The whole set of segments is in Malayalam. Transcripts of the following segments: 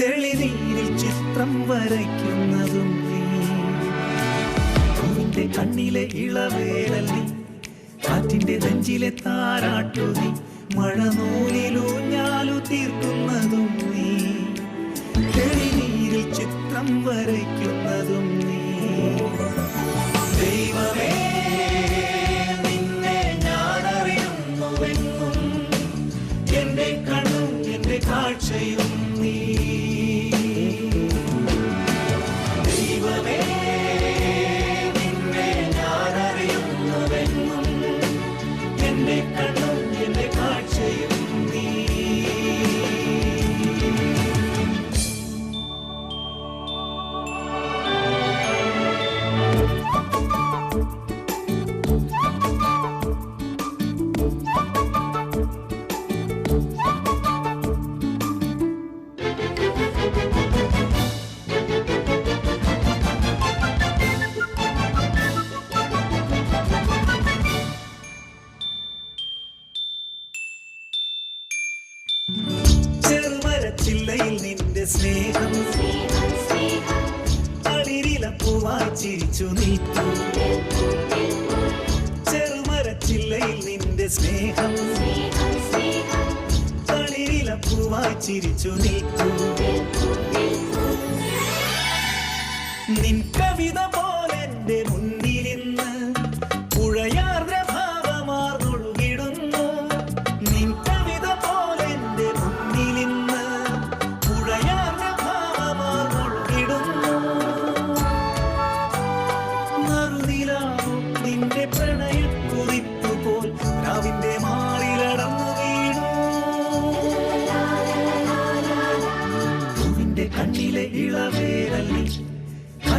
തെളിനീരിൽ ചിത്രം വരയ്ക്കുന്നതും നിന്റെ കണ്ണിലെ ഇളവേരൽ നീ. കാറ്റിന്റെ നെഞ്ചിലെ താരാട്ടുതി മഴ നൂലിലൂഞ്ഞാലു തീർക്കുന്നതും നീ. തെളിനീരിൽ ചിത്രം വരയ്ക്കുന്നതും നീ. ദൈവമേ ചെറുമരച്ചില്ലയിൽ അളിരില സ്നേഹം. തളിരിലപ്പൂവായി ചിരിച്ചു നിൽക്കൂ. ചെറുമരച്ചില്ലയിൽ നിന്റെ സ്നേഹം. തളിരിലപ്പൂവായി ചിരിച്ചു നിൽക്കൂ. നിൻ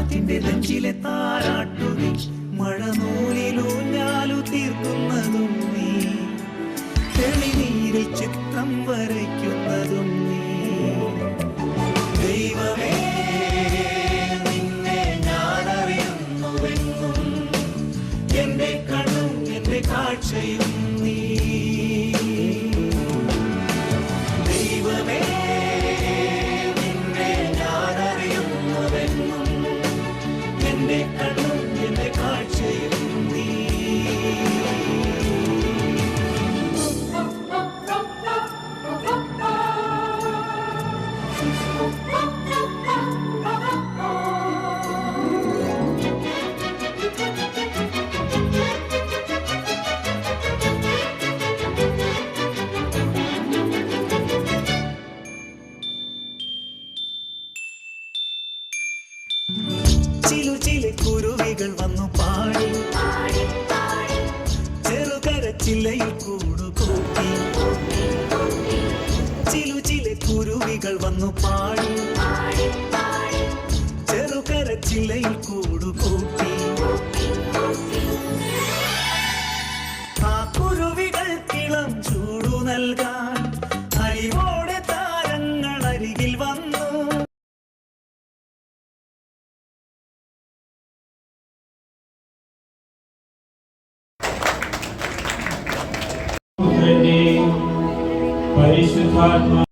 കാറ്റിന്റെ നെഞ്ചിലെ താരാട്ടുതി മഴ നൂലിലൂഞ്ഞാലു തീർക്കുന്നതും നീ. തെളിനീരിൽ ചിത്രം വരയ്ക്കുന്നതും നീ. ദൈവമേ നിന്നെ എന്റെ കാഴ്ചയും കുരുവികൾ വന്നു പാടി ചെറുകരച്ചില്ലയിൽ കൂടുകൂട്ടി ആ കുരുവികൾക്കിളം ചൂടു നൽകാൻ അരിവോടെ താരങ്ങൾ അരികിൽ വന്നു. പരിശുദ്ധാത്മാ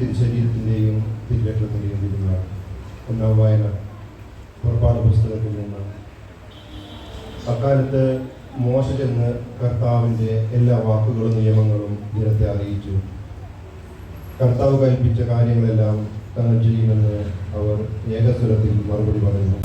തിരുശരീരത്തിന്റെയും തിരുരക്തത്തിന്റെയും തിരുനാൾ ഒന്നാം വായന പുറപ്പാട് പുസ്തകത്തിൽ നിന്ന് അക്കാലത്ത് മോശ ചെന്ന് കർത്താവിന്റെ എല്ലാ വാക്കുകളും നിയമങ്ങളും ജനത്തെ അറിയിച്ചു. കർത്താവ് കൽപ്പിച്ച കാര്യങ്ങളെല്ലാം തങ്ങൾ ചെയ്യുമെന്ന് അവർ ഏകസ്വരത്തിൽ മറുപടി പറഞ്ഞു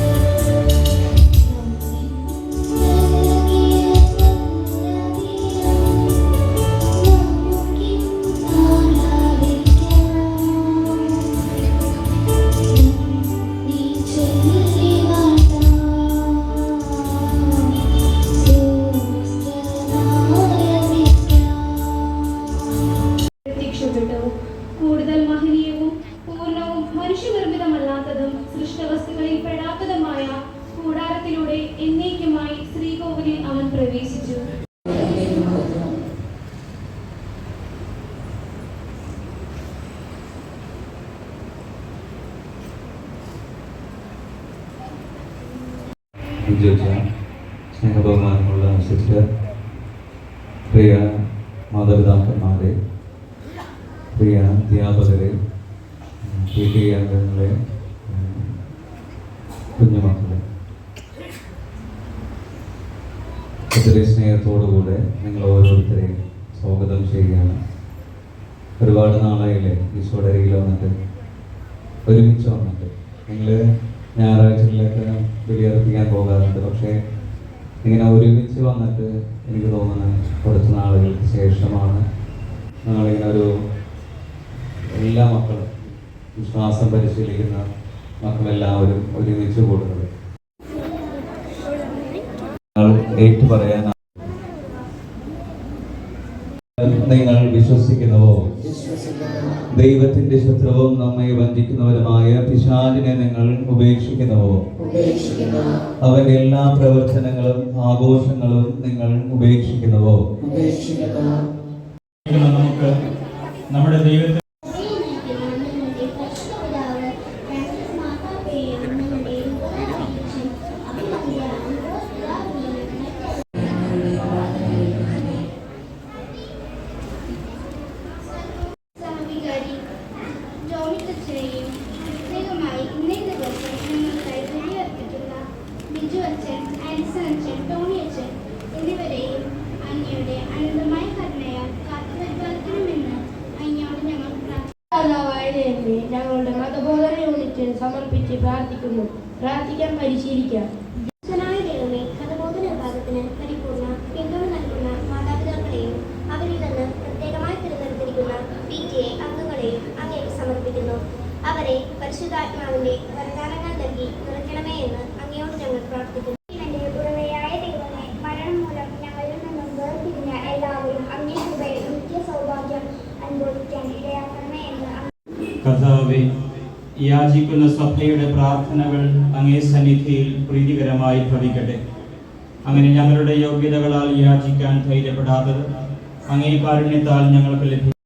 വിജയിച്ച സ്നേഹബഹുമാനമുള്ള സിസ്റ്റർ പ്രിയ മാതാപിതാക്കന്മാരെ പ്രിയ അധ്യാപകരെ പി ടി അംഗങ്ങളെ കുഞ്ഞുമക്കളെ ഒത്തിരി സ്നേഹത്തോടുകൂടെ നിങ്ങൾ ഓരോരുത്തരെയും സ്വാഗതം ചെയ്യുകയാണ്. ഒരുപാട് നാളായില്ലേ ഈശോയുടെ വന്നിട്ട്? ഒരുമിച്ച് വന്നിട്ട്. നിങ്ങൾ ഞായറാഴ്ചകളിലൊക്കെ ബലിയർപ്പിക്കാൻ പോകാറുണ്ട്. പക്ഷേ ഇങ്ങനെ ഒരുമിച്ച് വന്നിട്ട് എനിക്ക് തോന്നുന്നത് കുറച്ച് നാളുകൾക്ക് ശേഷമാണ് ഞങ്ങളിങ്ങനെ ഒരു എല്ലാ മക്കളും വിശ്വാസം പരിശീലിക്കുന്ന മക്കളെല്ലാവരും ഒരുമിച്ച് കൂടുന്നത്. ഏറ്റു പറയാൻ നിങ്ങൾ വിശ്വസിക്കുന്നുവോ? ദൈവത്തിന്റെ ശത്രുവും നമ്മെ വഞ്ചിക്കുന്നവരുമായ പിശാചിനെ നിങ്ങൾ ഉപേക്ഷിക്കുന്നുവോ? അവന്റെ എല്ലാ പ്രവർത്തനങ്ങളും ആഘോഷങ്ങളും നിങ്ങൾ ഉപേക്ഷിക്കുന്നുവോ? നമുക്ക് നമ്മുടെ ദൈവത്തെ സമർപ്പിച്ച് പ്രാർത്ഥിക്കുന്നു. പ്രാർത്ഥിക്കാൻ പരിശീലിക്കാം. പിന്തുണ നൽകുന്ന അവരിൽ പ്രത്യേകമായി സമർപ്പിക്കുന്നു. അവരെ പരിശുദ്ധാത്മാവിന്റെ വരദാനങ്ങൾ നൽകി യാചിക്കുന്ന സഭയുടെ പ്രാർത്ഥനകൾ അങ്ങേ സന്നിധിയിൽ പ്രീതികരമായി ഭവിക്കട്ടെ. അങ്ങനെ ഞങ്ങളുടെ യോഗ്യതകളാൽ യാചിക്കാൻ ധൈര്യപ്പെടാത്തത് അങ്ങേ കാരുണ്യത്താൽ ഞങ്ങൾക്ക് ലഭിക്കും